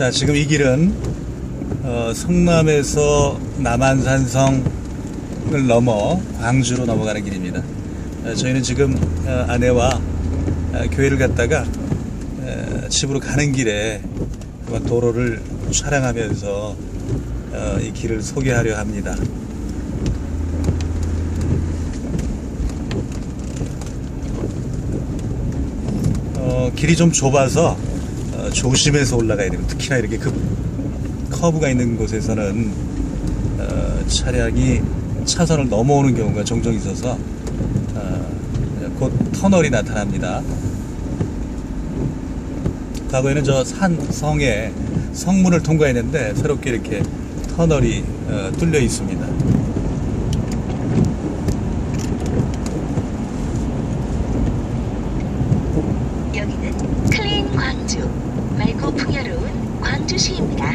자, 지금 이 길은 어, 성남에서 남한산성을 넘어 광주로 넘어가는 길입니다. 어, 저희는 지금 어, 아내와 어, 교회를 갔다가 어, 집으로 가는 길에 도로를 촬영하면서 어, 이 길을 소개하려 합니다. 어, 길이 좀 좁아서 어, 조심해서 올라가야 됩니다. 특히나 이렇게 급 커브가 있는 곳에서는 어, 차량이 차선을 넘어오는 경우가 종종 있어서 어, 곧 터널이 나타납니다. 과거에는 저 산성에 성문을 통과했는데 새롭게 이렇게 터널이 어, 뚫려 있습니다. 여기는 클린 광주 맑고 풍요로운 광주시입니다.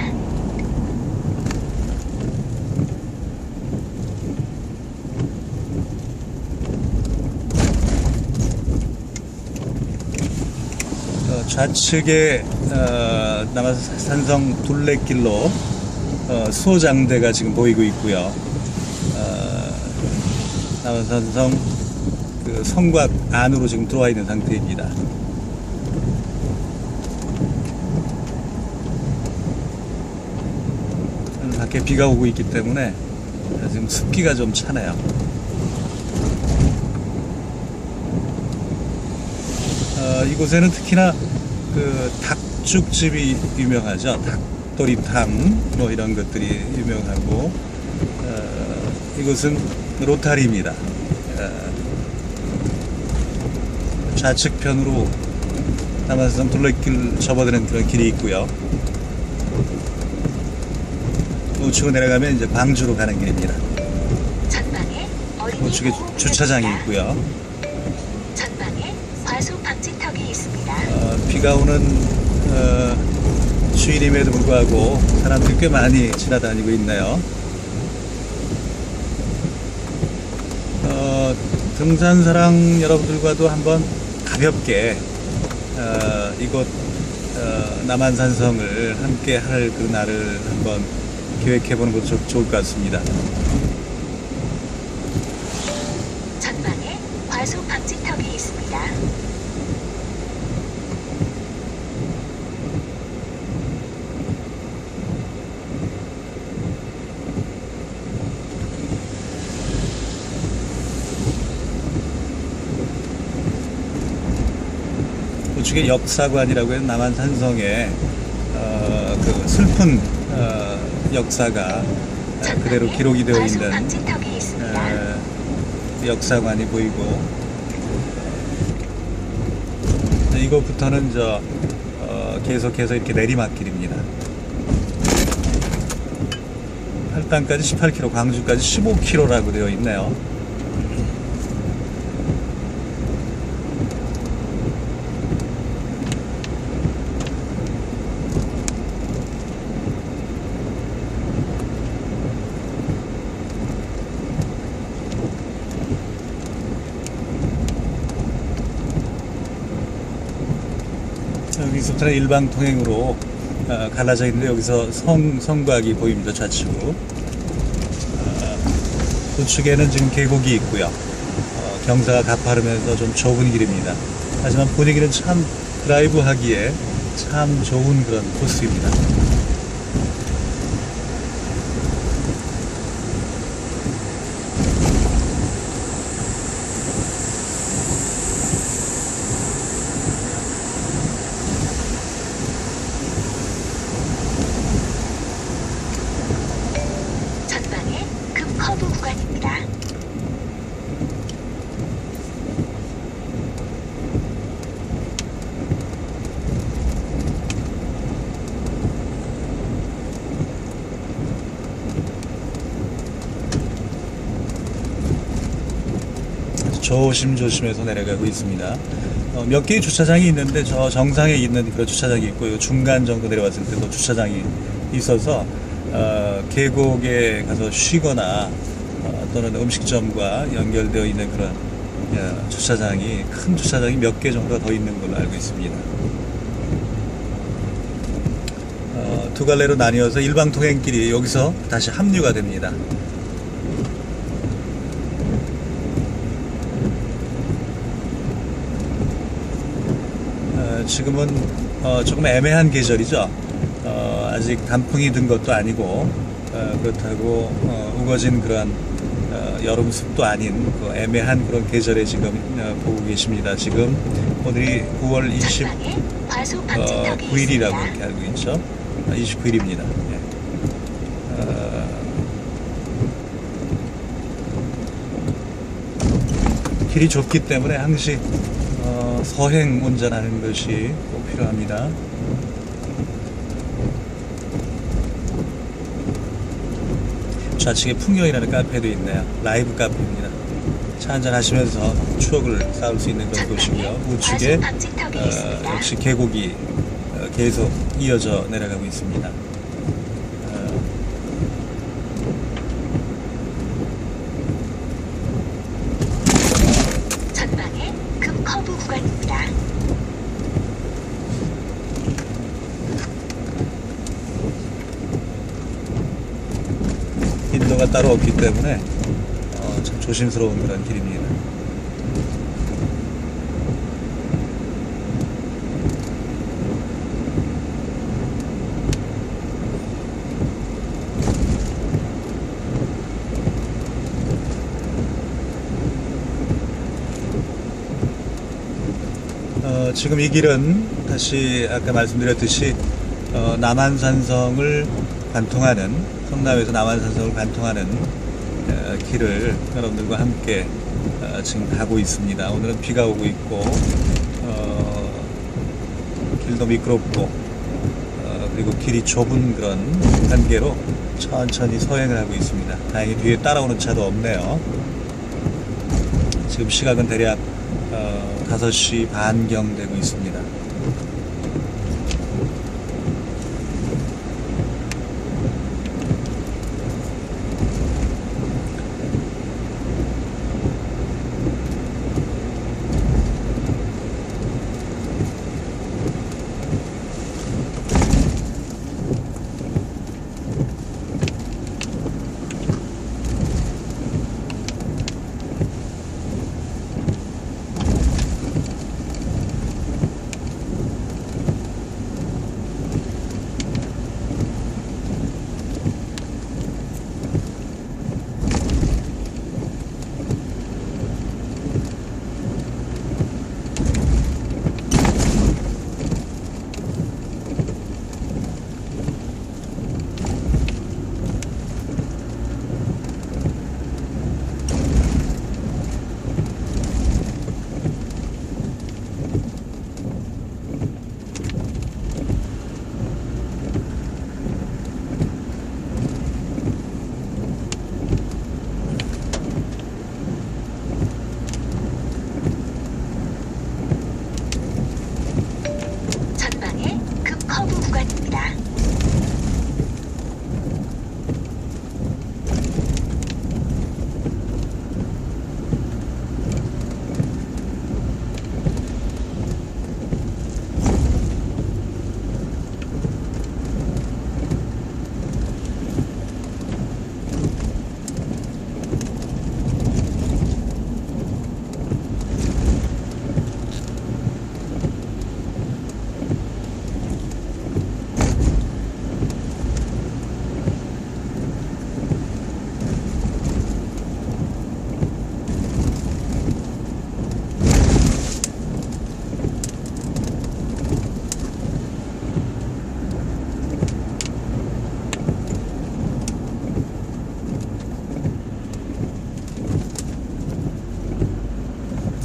어, 좌측에 어, 남한산성 둘레길로 어, 수호장대가 지금 보이고 있고요. 어, 남한산성 그 성곽 안으로 지금 들어와 있는 상태입니다. 밖에 비가 오고 있기 때문에 지금 습기가 좀 차네요. 어, 이곳에는 특히나 그 닭죽집이 유명하죠. 닭도리탕 뭐 이런 것들이 유명하고 어, 이곳은 로타리입니다. 어, 좌측편으로 남한산 둘레길 접어드는 그런 길이 있고요. 우측으로 내려가면 이제 광주로 가는 길입니다. 우측에 주차장이. 있고요. 전방에 과속 방지턱이 있습니다. 어, 비가 오는 어, 주일임에도 불구하고 사람들이 꽤 많이 지나다니고 있네요. 어, 등산사랑 여러분들과도 한번 가볍게 어, 이곳 어, 남한산성을 함께 할 그 날을 한번 계획해 보는 것도 좋- 좋을 것 같습니다. 전방에 과속 방지턱이 있습니다. 우측에 역사관이라고 해서 남한산성의 어, 그 슬픈 어, 역사가 어, 그대로 기록이 되어 있는. 에, 역사관이 보이고 네, 이곳부터는 저 어, 계속해서 이렇게 내리막길입니다. 팔당까지 18km, 광주까지 15km라고 되어 있네요. 여기서부터는 일방 통행으로 어, 갈라져 있는데 여기서 성, 성곽이 보입니다 좌측으로. 어, 우측에는 지금 계곡이 있고요. 어, 경사가 가파르면서 좀 좁은 길입니다. 하지만 분위기는 참 드라이브 하기에 참 좋은 그런 코스입니다 조심조심해서 내려가고 있습니다. 어, 몇 개의 주차장이 있는데 저 정상에 있는 그런 주차장이 있고 요 중간 정도 내려왔을 때도 주차장이 있어서 어, 계곡에 가서 쉬거나 어, 또는 음식점과 연결되어 있는 그런 어, 주차장이 큰 주차장이 몇 개 정도가 더 있는 걸로 알고 있습니다. 어, 두 갈래로 나뉘어서 일방 통행길이 여기서 다시 합류가 됩니다. 어, 지금은 어, 조금 애매한 계절이죠. 어, 아직 단풍이 든 것도 아니고 어, 그렇다고 어, 우거진 그러한 어, 여름 숲도 아닌 그 애매한 그런 계절에 지금 어, 보고 계십니다. 지금 오늘이 9월 20 전방에 과속 어, 방지턱이 9일이라고 있습니다. 이렇게 알고 있죠. 29일입니다. 예. 어, 길이 좁기 때문에 항시 어, 서행 운전하는 것이 꼭 필요합니다. 좌측에 풍경이라는 카페도 있네요. 라이브 카페입니다. 차 한잔 하시면서 추억을 쌓을 수 있는 그런 곳이고요. 우측에 어. 역시 계곡이 어, 계속 이어져 내려가고 있습니다. 어, 전방에 급 커브 구간입니다. 인도가 따로 없기 때문에 어, 참 조심스러운 그런 길입니다. 어, 지금 이 길은 다시 아까 말씀드렸듯이 어, 남한산성을 관통하는 성남에서 남한산성을 관통하는 어, 길을 여러분들과 함께 어, 지금 가고 있습니다. 오늘은 비가 오고 있고 어, 길도 미끄럽고 어, 그리고 길이 좁은 그런 단계로 천천히 서행을 하고 있습니다. 다행히 뒤에 따라오는 차도 없네요. 지금 시각은 대략 어, 5시 반경 되고 있습니다.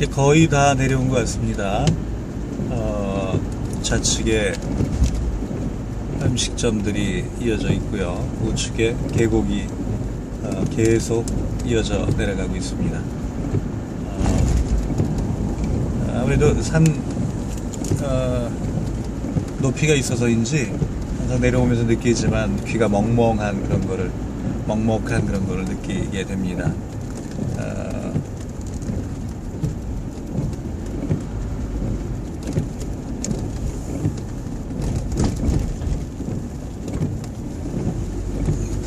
이제 거의 다 내려온 것 같습니다. 어, 좌측에 음식점들이 이어져 있고요. 우측에 계곡이 어, 계속 이어져 내려가고 있습니다. 어, 아무래도 산 어, 높이가 있어서인지 항상 내려오면서 느끼지만 귀가 멍멍한 그런 거를 먹먹한 그런 거를 느끼게 됩니다.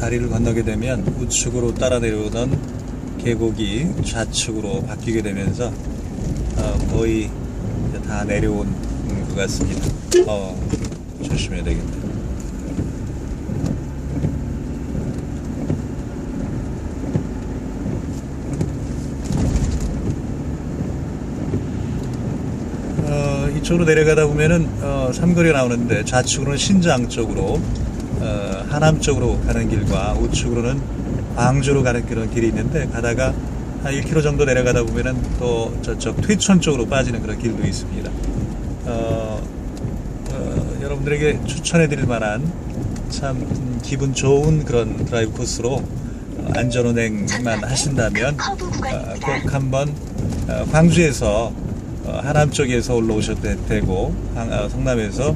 다리를 건너게 되면 우측으로 따라 내려오던 계곡이 좌측으로 바뀌게 되면서 어, 거의 다 내려온 음, 것 같습니다. 어, 조심해야 되겠네. 어, 이쪽으로 내려가다 보면은 어, 삼거리가 나오는데 좌측으로는 신장 쪽으로 어, 하남 쪽으로 가는 길과 우측으로는 광주로 가는 그런 길이 있는데 가다가 한 1km 정도 내려가다 보면은 또 저쪽 퇴천 쪽으로 빠지는 그런 길도 있습니다. 어, 어, 여러분들에게 추천해드릴 만한 참 음, 기분 좋은 그런 드라이브 코스로 어, 안전운행만 하신다면 어. 꼭 한번 어, 광주에서 어, 하남 쪽에서 올라오셔도 되- 되고 한- 어, 성남에서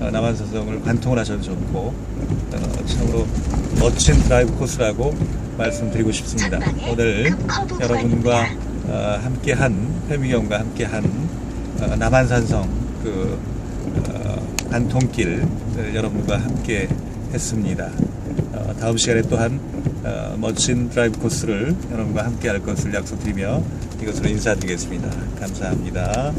어, 남한산성을 관통을 하셔도 좋고 어, 참으로 멋진 드라이브 코스라고 말씀드리고 싶습니다. 오늘 여러분과. 어, 함께한 패미경과 함께한 어, 남한산성 그 어, 관통길 어, 여러분과 함께 했습니다. 어, 다음 시간에 또한 어, 멋진 드라이브 코스를 여러분과 함께 할 것을 약속드리며 이것으로 인사드리겠습니다. 감사합니다.